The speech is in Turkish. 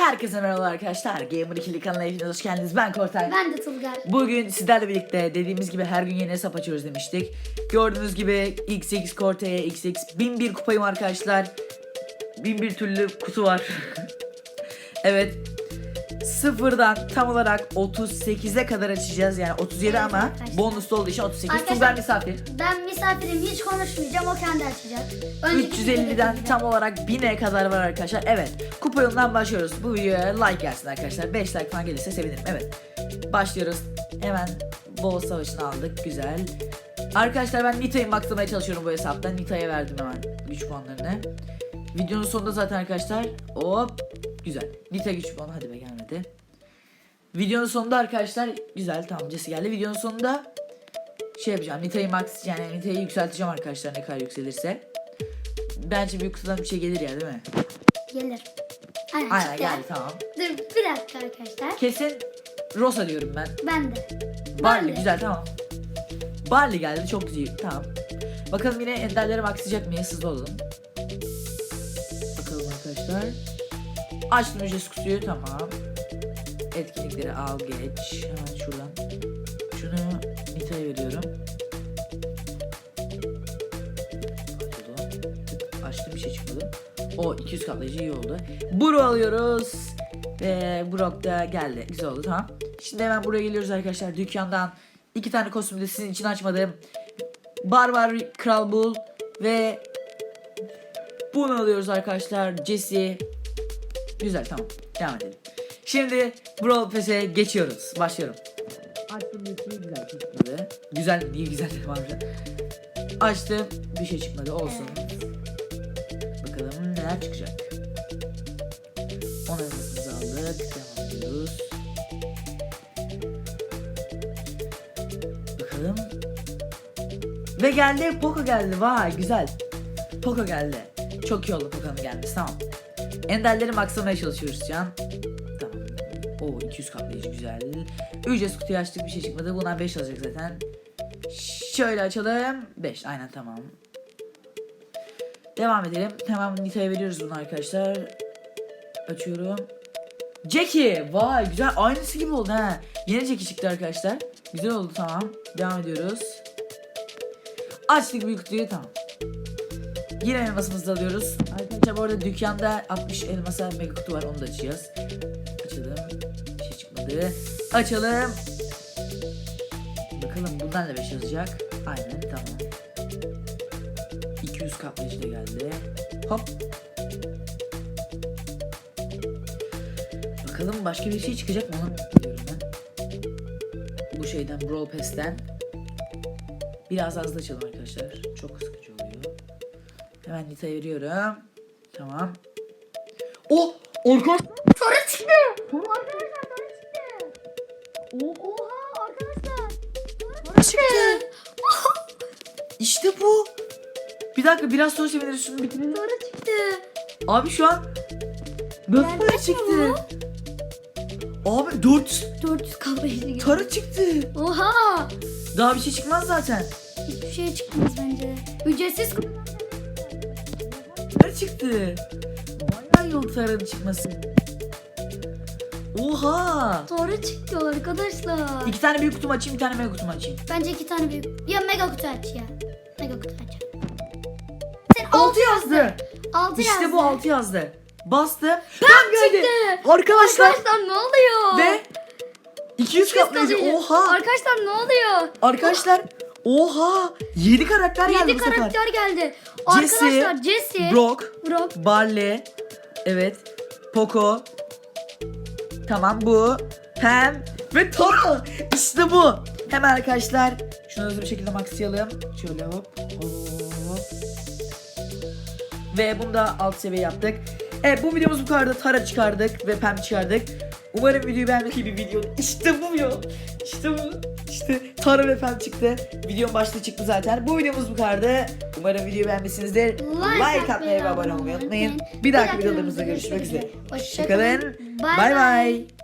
Herkese merhaba arkadaşlar. Gamer 2'li kanalına hepiniz hoş geldiniz. Ben Kortay. Ben de Tulgar. Bugün sizlerle birlikte dediğimiz gibi her gün yeni hesap açıyoruz demiştik. Gördüğünüz gibi XX Corta'ya XX 1001 kupayım arkadaşlar. 1001 türlü kutu var. evet. Sıfırdan tam olarak 38'e kadar açacağız. Yani 37 Evet ama arkadaşlar. bonuslu olduğu için 38. Arkadaşlar- Tulgar misafir. Ben misafirim hiç konuşmayacağım o kendi açacak. Önceki 350'den videodaki tam olarak 1000'e kadar var arkadaşlar. Evet. Kupa yolundan başlıyoruz. Bu videoya like gelsin arkadaşlar. 5 like falan gelirse sevinirim. Evet. Başlıyoruz. Hemen bol savaşını aldık. Güzel. Arkadaşlar ben Nita'yı maxlamaya çalışıyorum bu hesapta. Nita'ya verdim hemen güç puanlarını. Videonun sonunda zaten arkadaşlar. Hop. Güzel. Nita güç puanı hadi be gelmedi. Videonun sonunda arkadaşlar güzel tamam Jesse geldi. Videonun sonunda şey yapacağım. Nita'yı max yani Nita'yı yükselteceğim arkadaşlar ne kadar yükselirse. Bence büyük kutudan bir şey gelir ya değil mi? Gelir. Aynen, Aynen çıktı. geldi tamam. Dur bir dakika arkadaşlar. Kesin Rosa diyorum ben. Ben de. Barley Barley. güzel tamam. Barley geldi çok güzel tamam. Bakalım yine enderlere maxlayacak mıyız? Hızlı olalım. Bakalım arkadaşlar. Açtım ücretsiz kutuyu tamam. Etkinlikleri al geç. Hemen şuradan. Şunu Nita'ya veriyorum. Açtım bir şey çıkmadı. O 200 katlayıcı iyi oldu. Buru alıyoruz. Ve Brock da geldi. Güzel oldu tamam. Şimdi hemen buraya geliyoruz arkadaşlar. Dükkandan iki tane kostümü de sizin için açmadım. Barbar Kral Bull ve bunu alıyoruz arkadaşlar. Jesse. Güzel tamam. Devam edelim. Şimdi Brawl Pass'e geçiyoruz. Başlıyorum. Açtım bir şey güzel çıkmadı. Güzel niye güzel abi. Açtım bir şey çıkmadı olsun. Bakalım neler çıkacak. Onu elmasımızı aldık. Devam ediyoruz. Bakalım. Ve geldi Poco geldi. Vay güzel. Poco geldi. Çok iyi oldu Poco'nun gelmesi tamam. Enderleri maxlamaya çalışıyoruz şu an. Tamam. O 200 kaplayıcı güzel. Ücretsiz kutuyu açtık bir şey çıkmadı. Bundan 5 alacak zaten. Şöyle açalım. 5 aynen tamam. Devam edelim. Hemen Nita'ya veriyoruz bunu arkadaşlar. Açıyorum. Jackie. Vay güzel. Aynısı gibi oldu ha. Yeni Jackie çıktı arkadaşlar. Güzel oldu tamam. Devam ediyoruz. Açtık büyük kutuyu tamam. Yine elmasımızı alıyoruz. Arkadaşlar bu arada dükkanda 60 elmasa mega kutu var onu da açacağız. Açalım. Bir şey çıkmadı. Açalım. Bakalım bundan da 5 yazacak. Aynen tamam. 200 kaplayıcı da geldi. Hop. Bakalım başka bir şey çıkacak mı ben. Bu şeyden Brawl Pass'ten. Biraz az açalım arkadaşlar. Çok oluyor. Hemen Nita'ya veriyorum. Tamam. Oh! Orkun! Sonra çıktı. Arkadaşlar sonra çıktı. Oha arkadaşlar. Sonra çıktı. İşte bu. Bir dakika biraz sonra seviniriz şunu bitirelim. Sonra çıktı. Abi şu an nasıl Nereden para çıktı? Abi 400 400 kalıcı gibi. tara çıktı. Oha. Daha bir şey çıkmaz zaten. Hiçbir şey çıkmaz bence. Ücretsiz kutudan Tara çıktı. Bayağı yol taranın çıkması. Oha. Sonra çıktı arkadaşlar. İki tane büyük kutumu açayım, bir tane mega kutumu açayım. Bence iki tane büyük. Ya mega kutu aç ya. Mega kutu aç. Sen 6 yazdı. 6 İşte yazdı. bu 6 yazdı. Bastım. Tam geldi. çıktı. Arkadaşlar. Arkadaşlar ne oluyor? Ve 200 kaplayıcı. kalıcı. Oha. Arkadaşlar ne oluyor? Arkadaşlar. Oha. 7 karakter geldi 7 bu sefer. karakter geldi. Jesse, Arkadaşlar Jesse, Brock, Brock, Barley. Evet. Poco. Tamam bu. Pam. Ve Tara. İşte bu. Hemen arkadaşlar. Şunu hızlı bir şekilde maxlayalım. Şöyle hop. Hop. Ve bunu da alt seviye yaptık. Evet bu videomuz bu kadar. Tara çıkardık ve Pam çıkardık. Umarım videoyu beğenmiş bir video. İşte bu ya. İşte bu. Tara ve Pam çıktı. Videonun başlığı çıktı zaten. Bu videomuz bu kadardı. Umarım videoyu beğenmişsinizdir. Like, atmayı ve abone olmayı unutmayın. Bir dahaki videolarımızda görüşmek üzere. Hoşçakalın. Bay bay.